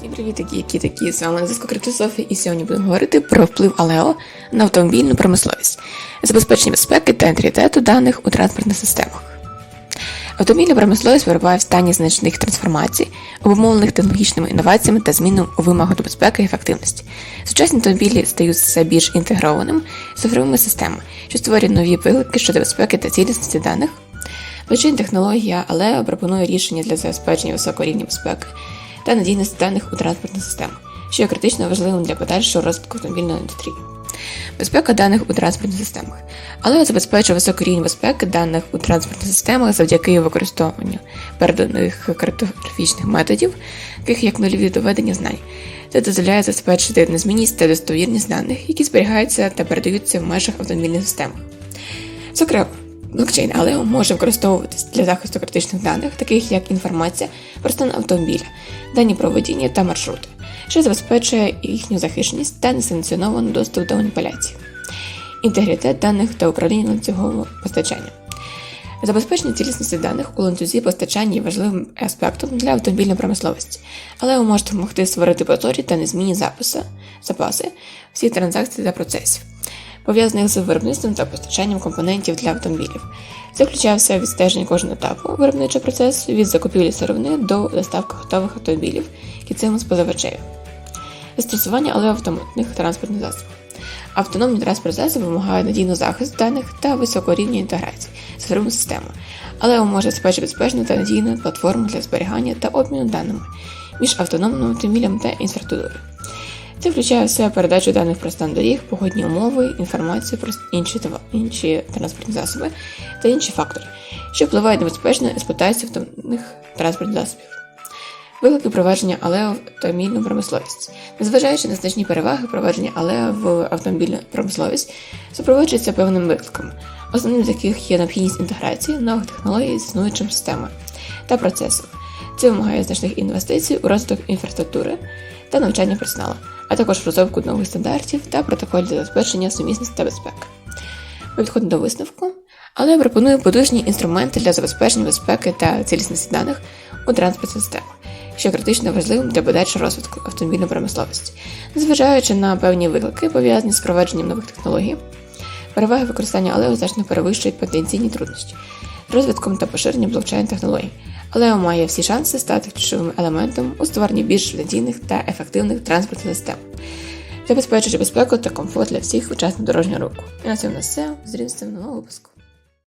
Всім привіт, такі, які такі. З вами зв'язку Крипто і сьогодні будемо говорити про вплив Алео на автомобільну промисловість, забезпечення безпеки та інтегритету даних у транспортних системах. Автомобільна промисловість перебуває в стані значних трансформацій, обумовлених технологічними інноваціями та зміною у вимогах до безпеки і ефективності. Сучасні автомобілі стають все більш інтегрованими цифровими системами, що створює нові виклики щодо безпеки та цілісності даних. Блокчейн технологія Aleo пропонує рішення для забезпечення високого рівня безпеки та надійності даних у транспортних системах, що є критично важливим для подальшого розвитку автомобільної індустрії. Безпека даних у транспортних системах. Aleo забезпечує високий рівень безпеки даних у транспортних системах завдяки використанню переданих криптографічних методів, таких як нульові доведення знань. Це дозволяє забезпечити незмінність та достовірність даних, які зберігаються та передаються в межах автомобільних систем. Зокрема, блокчейн Aleo може використовуватись для захисту критичних даних, таких як інформація про стан автомобіля, дані про водіння та маршрути, що забезпечує їхню захищеність та несанкціонований доступ до маніпуляцій, інтегритет даних та управління ланцюгового постачання. Забезпечення цілісності даних у ланцюзі постачання є важливим аспектом для автомобільної промисловості, але ви можете допомогти створити прозорі та незмінні записи, запаси всіх транзакцій та процесів, пов'язаних з виробництвом та постачанням компонентів для автомобілів. Це включає в себе відстеження кожного етапу виробничого процесу від закупівлі сировини до доставки готових автомобілів кінцевому споживачеві. Застосування але автоматних транспортних засобів. Автономні транспортні засоби вимагають надійного захисту даних та високого рівня інтеграції з цифровими системами, але може забезпечити безпечну та надійну платформу для зберігання та обміну даними між автономними автомобілями та інфраструктурою. Це включає в себе передачу даних про стан доріг, погодні умови, інформацію про інші, інші транспортні засоби та інші фактори, що впливають на безпечну експлуатацію автономних транспортних засобів. Виклики провадження алео в автомобільну промисловість. Незважаючи на значні переваги, провадження алео в автомобільну промисловість супроводжується певними викликами, основним з яких є необхідність інтеграції нових технологій з існуючими системами та процесами. Це вимагає значних інвестицій у розвиток інфраструктури та навчання персоналу, а також в розробку нових стандартів та протоколів для забезпечення сумісності та безпеки. Ми підходимо до висновку, але я пропоную потужні інструменти для забезпечення безпеки та цілісності даних у транспортних системах, що критично важливим для подальшого розвитку автомобільної промисловості, незважаючи на певні виклики, пов'язані з впровадженням нових технологій. Переваги використання Алео значно перевищують потенційні труднощі розвитком та поширенням блокчейн технологій. але має всі шанси стати ключовим елементом у створенні більш надійних та ефективних транспортних систем, забезпечуючи безпеку та комфорт для всіх учасників дорожнього руху. І на цьому на все. Зустрінемося нового випуску.